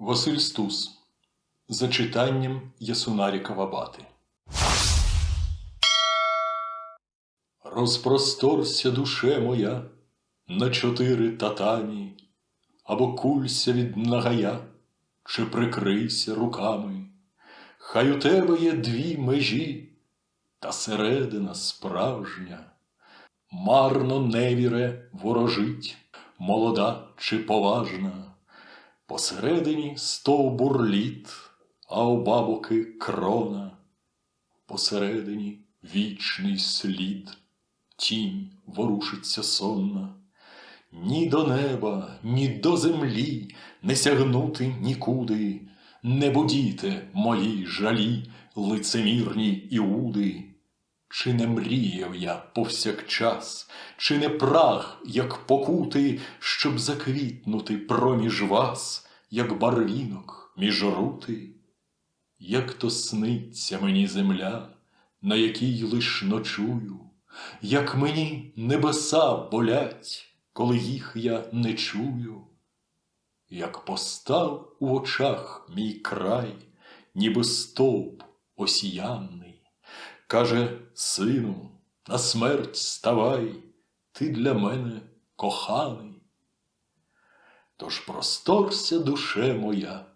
Василь Стус за читанням Ясунаріка Вабати. Розпросторся душе моя на чотири татамі, або кулься від нагая, чи прикрийся руками. Хай у тебе є дві межі, та середина справжня. Марно невіре ворожить, молода чи поважна. Посередині стовбур літ, а у бабоки крона. Посередині вічний слід, тінь ворушиться сонна. Ні до неба, ні до землі не сягнути нікуди. Не будіте мої жалі, лицемірні іуди. Чи не мріяв я повсякчас, чи не праг, як покути, щоб заквітнути проміж вас, як барвінок між рути? Як то сниться мені земля, на якій лиш ночую, як мені небеса болять, коли їх я не чую, як постав у очах мій край, ніби стовп осіянний. Каже, сину, на смерть ставай, ти для мене коханий. Тож просторся душе моя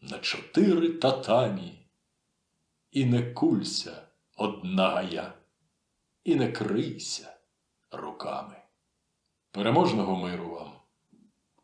на чотири татамі, і не кулься одна я, і не крийся руками. Переможного миру вам!